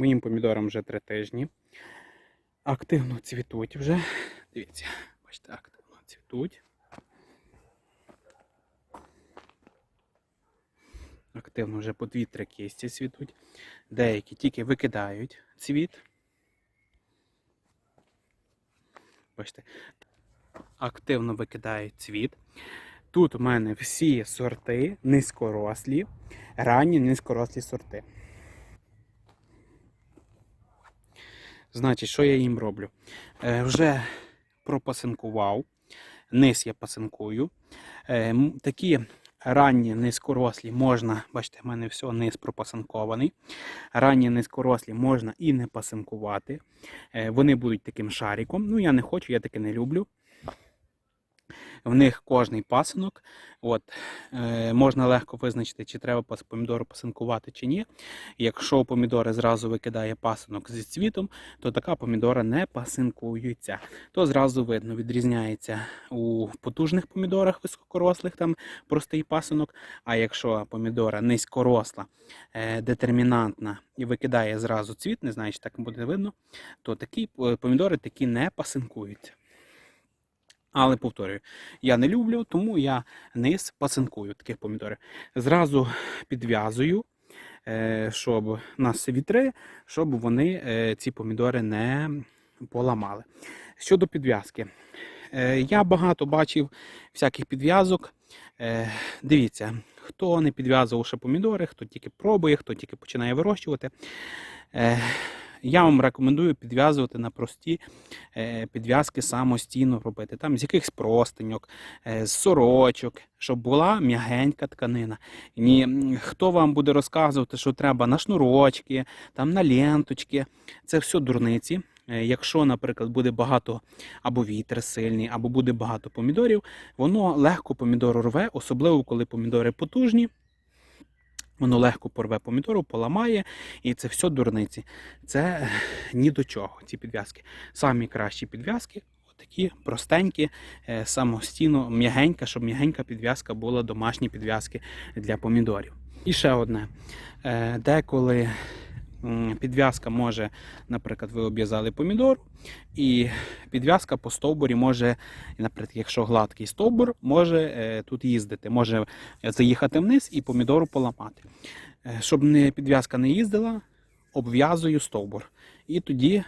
Моїм помідорам вже три тижні. Активно цвітуть вже. Дивіться, бачите, активно цвітуть. Активно вже по дві-три кисті цвітуть. Деякі тільки викидають цвіт. Бачите, активно викидають цвіт. Тут у мене всі сорти низькорослі, ранні низькорослі сорти. Значить, що я їм роблю? Е, вже пропасинкував, низ я пасинкую. Е, такі ранні низькорослі можна, бачите, в мене все низ пропасинкований. Ранні низькорослі можна і не пасинкувати. Е, вони будуть таким шариком. Ну, я не хочу, я таке не люблю. В них кожний пасинок. От, е, можна легко визначити, чи треба помідору пасинкувати чи ні. Якщо помідори зразу викидає пасинок зі цвітом, то така помідора не пасинкується. То зразу видно, відрізняється у потужних помідорах високорослих, там простий пасинок. А якщо помідора низькоросла, е, детермінантна і викидає зразу цвіт, не знаю, чи так буде видно, то такі е, помідори такі не пасинкуються. Але повторюю, я не люблю, тому я низ пасинкую таких помідорів. Зразу підв'язую, е, щоб нас вітри, щоб вони е, ці помідори не поламали. Щодо підв'язки, Е, я багато бачив всяких підв'язок. Дивіться, хто не підв'язував ще помідори, хто тільки пробує, хто тільки починає вирощувати. Я вам рекомендую підв'язувати на прості е, підв'язки самостійно робити. Там з якихось простиньок, е, з сорочок, щоб була м'ягенька тканина. Ні, хто вам буде розказувати, що треба на шнурочки, там на ленточки. Це все дурниці. Е, Якщо, наприклад, буде багато або вітер сильний, або буде багато помідорів, воно легко помідору рве, особливо коли помідори потужні. Воно легко порве помідору, поламає, і це все дурниці. Це ні до чого, ці підв'язки. Самі кращі підв'язки, такі простенькі, е, самостійно, м'ягенька, щоб м'ягенька підв'язка була домашні підв'язки для помідорів. І ще одне. Е, Деколи підв'язка може, наприклад, ви обв'язали помідор, і підв'язка по стовбурі може, наприклад, якщо гладкий стовбур, може е, тут їздити, може заїхати вниз і помідору поламати. Е, Щоб підв'язка не їздила, обв'язую стовбур. І тоді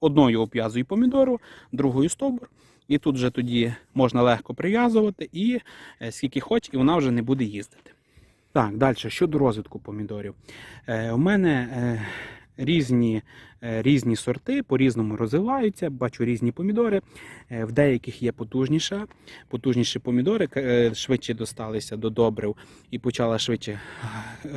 одною обв'язую помідору, другою стовбур. І тут вже тоді можна легко прив'язувати і е, скільки хоч, і вона вже не буде їздити. Так, далі щодо розвитку помідорів. Е, у мене е, різні, е, різні сорти по-різному розвиваються. Бачу різні помідори. Е, в деяких є потужніша, потужніші помідори, е, швидше досталися до добрив і почала швидше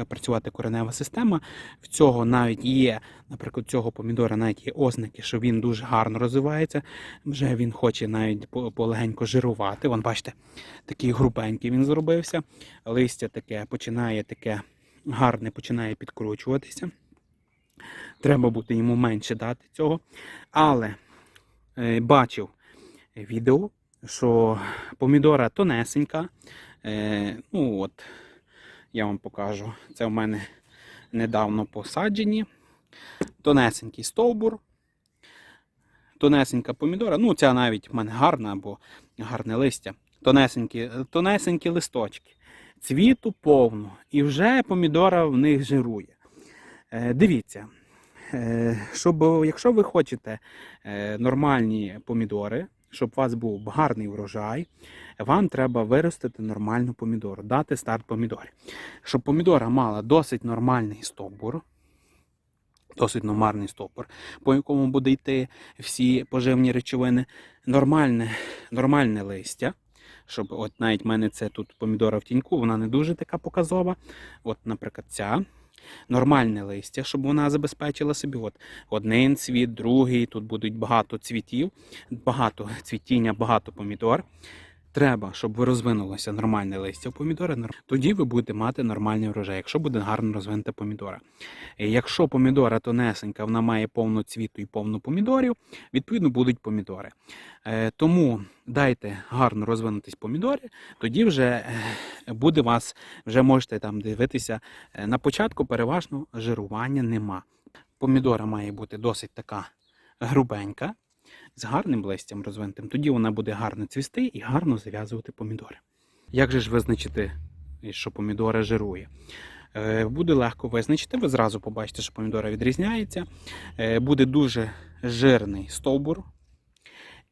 працювати коренева система. В цього навіть є, наприклад, цього помідора навіть є ознаки, що він дуже гарно розвивається. Вже він хоче навіть полегенько жирувати. Вон, бачите, такий грубенький він зробився. Листя таке починає таке гарне, починає підкручуватися. Треба буде йому менше дати цього. Але е, бачив відео, що помідора тонесенька. Е, ну от, я вам покажу. Це в мене недавно посаджені. Тонесенький стовбур. Тонесенька помідора. Ну, ця навіть в мене гарна або гарне листя. Тонесенькі, тонесенькі листочки. Цвіту повно. І вже помідора в них жирує. Е, дивіться, е, щоб, якщо ви хочете е, нормальні помідори, щоб у вас був гарний врожай, вам треба виростити нормальну помідору, дати старт помідорі. Щоб помідора мала досить нормальний стовбур, досить нормальний стовбур, по якому буде йти всі поживні речовини, нормальне, нормальне листя. Щоб от навіть в мене це тут помідора в тіньку, вона не дуже така показова. От, наприклад, ця нормальне листя, щоб вона забезпечила собі. От один цвіт, другий, тут будуть багато цвітів, багато цвітіння, багато помідор. Треба, щоб ви розвинулося нормальне листя в помідори, тоді ви будете мати нормальний врожай, якщо буде гарно розвинута помідора. Якщо помідора тонесенька, вона має повну цвіту і повну помідорів, відповідно будуть помідори. Е, Тому дайте гарно розвинутись помідори, тоді вже е, буде вас, вже можете там дивитися. Е, На початку переважно жирування нема. помідора має бути досить така грубенька, з гарним листям розвинутим. Тоді вона буде гарно цвісти і гарно зав'язувати помідори. Як же ж визначити, що помідора жирує? Е, Буде легко визначити, ви зразу побачите, що помідора відрізняється. Е, Буде дуже жирний стовбур.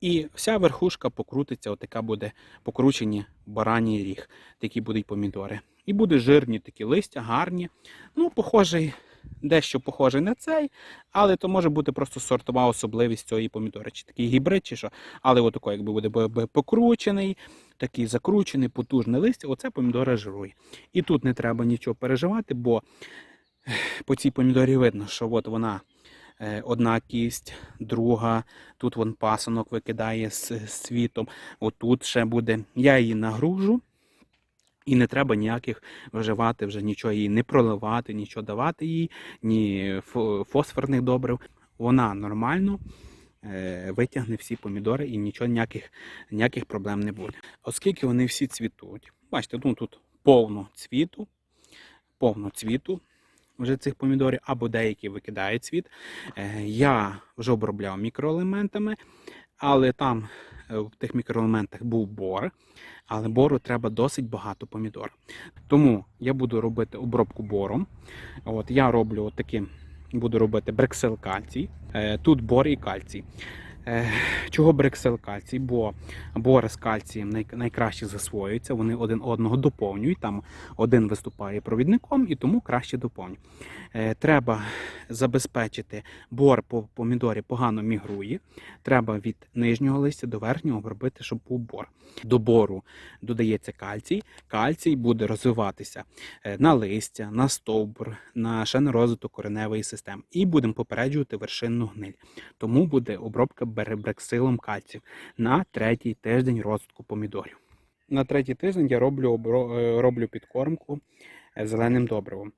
І вся верхушка покрутиться, отака буде покручені бараній ріг. Такі будуть помідори. І буде жирні такі листя, гарні. Ну, похожий, дещо похожий на цей, але то може бути просто сортова особливість цієї помідори, чи такий гібрид, чи що. Але отако, якби буде покручений, такий закручений, потужний листя, оце помідора жирує. І тут не треба нічого переживати, бо по цій помідорі видно, що от вона е, одна кість, друга, тут вон пасанок викидає з, цвітом, отут ще буде. Я її нагружу. І не треба ніяких вживати вже нічого їй не проливати, нічого давати їй, ні фосфорних добрив. Вона нормально е, витягне всі помідори і нічого ніяких, ніяких проблем не буде. Оскільки вони всі цвітуть, бачите, ну тут повно цвіту, повно цвіту вже цих помідорів, або деякі викидають цвіт. Е, я вже обробляв мікроелементами, але там е, в тих мікроелементах був бор, але бору треба досить багато помідор. Тому я буду робити обробку бором. От я роблю таким, буду робити брексил кальцій. Е, Тут бор і кальцій. Е, Чого брексил кальцій? Бо бор з кальцієм найкраще засвоюються, вони один одного доповнюють. Там один виступає провідником і тому краще доповнюють. Е, Треба забезпечити бор по помідорі погано мігрує. Треба від нижнього листя до верхнього обробити, щоб був бор. До бору додається кальцій. Кальцій буде розвиватися е, на листя, на стовбур, на ще на розвиток кореневої системи. І будемо попереджувати вершинну гниль. Тому буде обробка беребрексилом кальцію на третій тиждень розвитку помідорів. На третій тиждень я роблю, е, роблю підкормку зеленим добривом.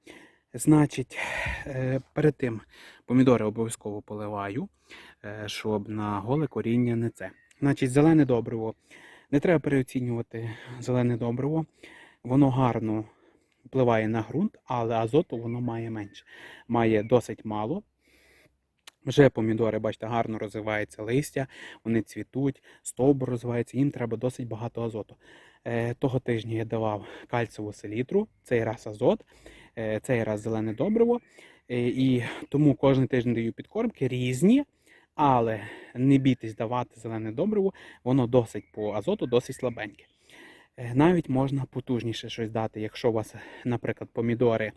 Значить, е, перед тим помідори обов'язково поливаю, е, щоб на голе коріння не це. Значить, зелене добриво. Не треба переоцінювати зелене добриво. Воно гарно впливає на ґрунт, але азоту воно має менше. Має досить мало. Вже помідори, бачите, гарно розвивається листя, вони цвітуть, стовбур розвивається, їм треба досить багато азоту. Е, того тижня я давав кальцеву селітру, цей раз азот, цей раз зелене добриво. Е, і тому кожен тиждень даю підкормки різні, але не бійтесь давати зелене добриво, воно досить по азоту, досить слабеньке. Е, Навіть можна потужніше щось дати, якщо у вас, наприклад, помідори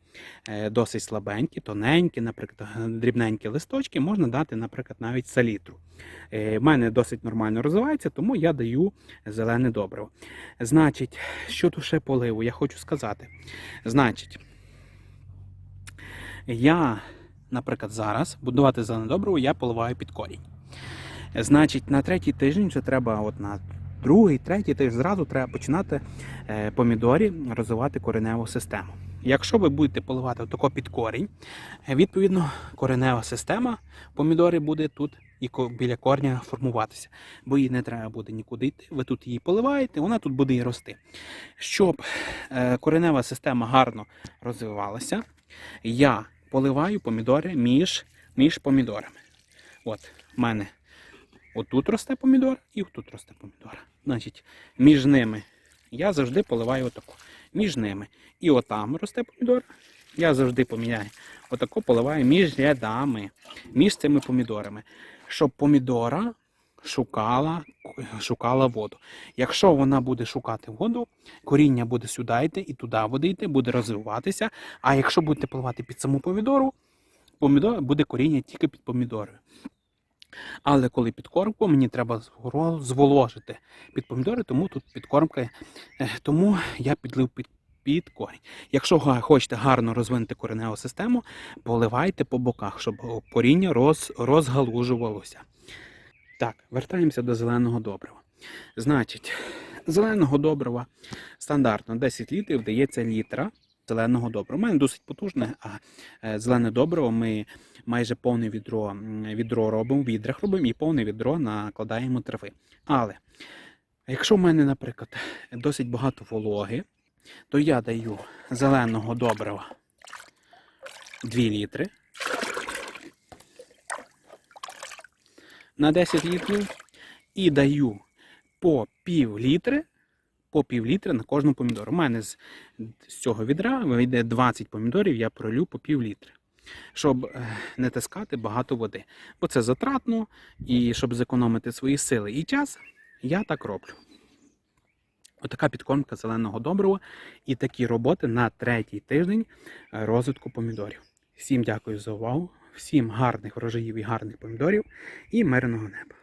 е, досить слабенькі, тоненькі, наприклад, дрібненькі листочки, можна дати, наприклад, навіть салітру. Е, В мене досить нормально розвивається, тому я даю зелене добриво. Значить, що тут ще поливу, я хочу сказати. Значить, я, наприклад, зараз буду давати зелене добриво, я поливаю під корінь. Значить, на третій тиждень вже треба, от на другий, третій тиждень зразу треба починати е, помідорі розвивати кореневу систему. Якщо ви будете поливати тако під корінь, е, відповідно коренева система помідори буде тут і біля корня формуватися, бо їй не треба буде нікуди йти. Ви тут її поливаєте, вона тут буде і рости. Щоб е, коренева система гарно розвивалася, я поливаю помідори між, між помідорами. От, в мене отут росте помідор і отут росте помідор. Значить, між ними я завжди поливаю отако. Між ними. І отам росте помідор. Я завжди поміняю. Отако поливаю між рядами, між цими помідорами. Щоб помідора шукала, шукала воду. Якщо вона буде шукати воду, коріння буде сюди йти і туди води йти, буде розвиватися. А якщо будете поливати під саму помідору, помідор буде коріння тільки під помідорою. Але коли підкормку, мені треба зволожити під помідори, тому тут підкормка, е, тому я підлив під, під корінь. Якщо хочете гарно розвинути кореневу систему, поливайте по боках, щоб коріння роз, розгалужувалося. Так, вертаємося до зеленого добрива. Значить, зеленого добрива стандартно 10 літрів дається літра зеленого добрива. У мене досить потужне, а е, зелене добриво ми майже повне відро, відро робимо, відрах робимо і повне відро накладаємо трави. Але якщо в мене, наприклад, досить багато вологи, то я даю зеленого добрива 2 літри. На 10 літрів і даю по пів літри, по пів літри на кожну помідору. У мене з, з цього відра вийде 20 помідорів, я пролю по пів літри. Щоб е, не таскати багато води. Бо це затратно, і щоб зекономити свої сили і час, я так роблю. Отака підкормка зеленого добрива і такі роботи на третій тиждень е, розвитку помідорів. Всім дякую за увагу, всім гарних врожаїв і гарних помідорів і мирного неба.